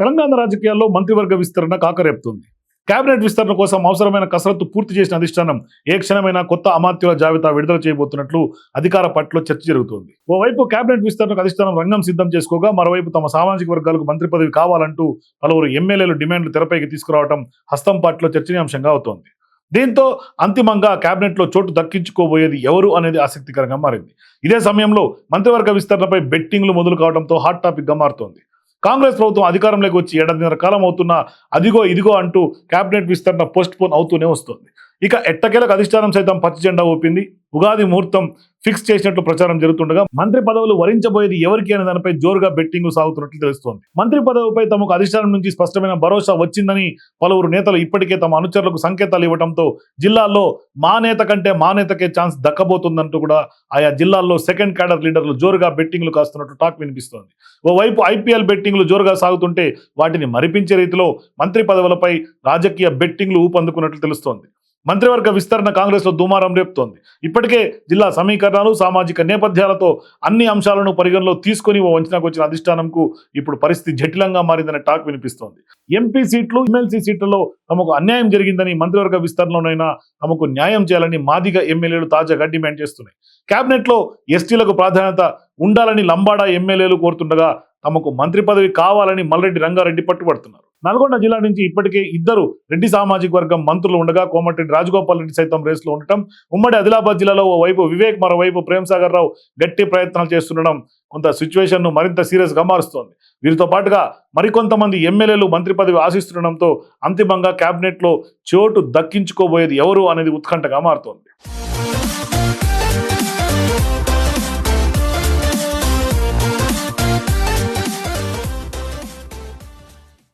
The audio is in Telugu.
తెలంగాణ రాజకీయాల్లో మంత్రివర్గ విస్తరణ కాకరేపుతుంది. కేబినెట్ విస్తరణ కోసం అవసరమైన కసరత్తు పూర్తి చేసిన అధిష్టానం ఏ క్షణమైనా కొత్త అమాత్యుల జాబితా విడుదల చేయబోతున్నట్లు అధికార పట్ల చర్చ జరుగుతోంది. ఓవైపు కేబినెట్ విస్తరణకు అధిష్టానం రంగం సిద్ధం చేసుకోగా మరోవైపు తమ సామాజిక వర్గాలకు మంత్రి పదవి కావాలంటూ పలువురు ఎమ్మెల్యేలు డిమాండ్లు తెరపైకి తీసుకురావడం హస్తం పార్టీలో చర్చనీయాంశంగా అవుతోంది. దీంతో అంతిమంగా క్యాబినెట్లో చోటు దక్కించుకోబోయేది ఎవరు అనేది ఆసక్తికరంగా మారింది. ఇదే సమయంలో మంత్రివర్గ విస్తరణపై బెట్టింగ్లు మొదలు కావడంతో హాట్ టాపిక్గా మారుతోంది. కాంగ్రెస్ ప్రభుత్వం అధికారంలోకి వచ్చి ఏడాదిన్నర కాలం అవుతున్నా అదిగో ఇదిగో అంటూ కేబినెట్ విస్తరణ పోస్ట్ పోన్ అవుతూనే వస్తుంది. ఇక ఎట్టకేలకు అధిష్టానం సైతం పచ్చి జెండా ఊపింది? ఉగాది ముహూర్తం ఫిక్స్ చేసినట్లు ప్రచారం జరుగుతుండగా మంత్రి పదవులు వరించబోయేది ఎవరికి అనే దానిపై జోరుగా బెట్టింగ్ సాగుతున్నట్లు తెలుస్తోంది. మంత్రి పదవిపై తమకు అధిష్టానం నుంచి స్పష్టమైన భరోసా వచ్చిందని పలువురు నేతలు ఇప్పటికే తమ అనుచరులకు సంకేతాలు ఇవ్వడంతో జిల్లాల్లో మా నేత కంటే మా నేతకే ఛాన్స్ దక్కబోతుందంటూ కూడా ఆయా జిల్లాల్లో సెకండ్ క్యాడర్ లీడర్లు జోరుగా బెట్టింగ్లు కాస్తున్నట్టు టాక్ వినిపిస్తోంది. ఓవైపు ఐపీఎల్ బెట్టింగ్లు జోరుగా సాగుతుంటే వాటిని మరిపించే రీతిలో మంత్రి పదవులపై రాజకీయ బెట్టింగ్లు ఊపందుకున్నట్లు తెలుస్తోంది. మంత్రివర్గ విస్తరణ కాంగ్రెస్లో దుమారం రేపుతోంది. ఇప్పటికే జిల్లా సమీకరణాలు సామాజిక నేపథ్యాలతో అన్ని అంశాలను పరిగణలో తీసుకొని ఓ వంచనకు వచ్చిన అధిష్టానంకు ఇప్పుడు పరిస్థితి జటిలంగా మారిందనే టాక్ వినిపిస్తోంది. ఎంపీ సీట్లు ఎమ్మెల్సీ సీట్లలో తమకు అన్యాయం జరిగిందని మంత్రివర్గ విస్తరణలోనైనా తమకు న్యాయం చేయాలని మాదిగ ఎమ్మెల్యేలు తాజాగా డిమాండ్ చేస్తున్నాయి. కేబినెట్లో ఎస్టీలకు ప్రాధాన్యత ఉండాలని లంబాడా ఎమ్మెల్యేలు కోరుతుండగా తమకు మంత్రి పదవి కావాలని మల్రెడ్డి రంగారెడ్డి పట్టుబడుతున్నారు. నల్గొండ జిల్లా నుంచి ఇప్పటికే ఇద్దరు రెడ్డి సామాజిక వర్గం మంత్రులు ఉండగా కోమటిరెడ్డి రాజగోపాల్ రెడ్డి సైతం రేసులో ఉండటం. ఉమ్మడి ఆదిలాబాద్ జిల్లాలో ఓవైపు వైపు వివేక్ మరోవైపు ప్రేమ్ సాగర్ రావు గట్టి ప్రయత్నాలు చేస్తుండడం కొంత సిచ్యువేషన్ను మరింత సీరియస్గా మారుస్తోంది. వీరితో పాటుగా మరికొంతమంది ఎమ్మెల్యేలు మంత్రి పదవి ఆశిస్తుండడంతో అంతిమంగా క్యాబినెట్లో చోటు దక్కించుకోబోయేది ఎవరు అనేది ఉత్కంఠగా మారుతోంది.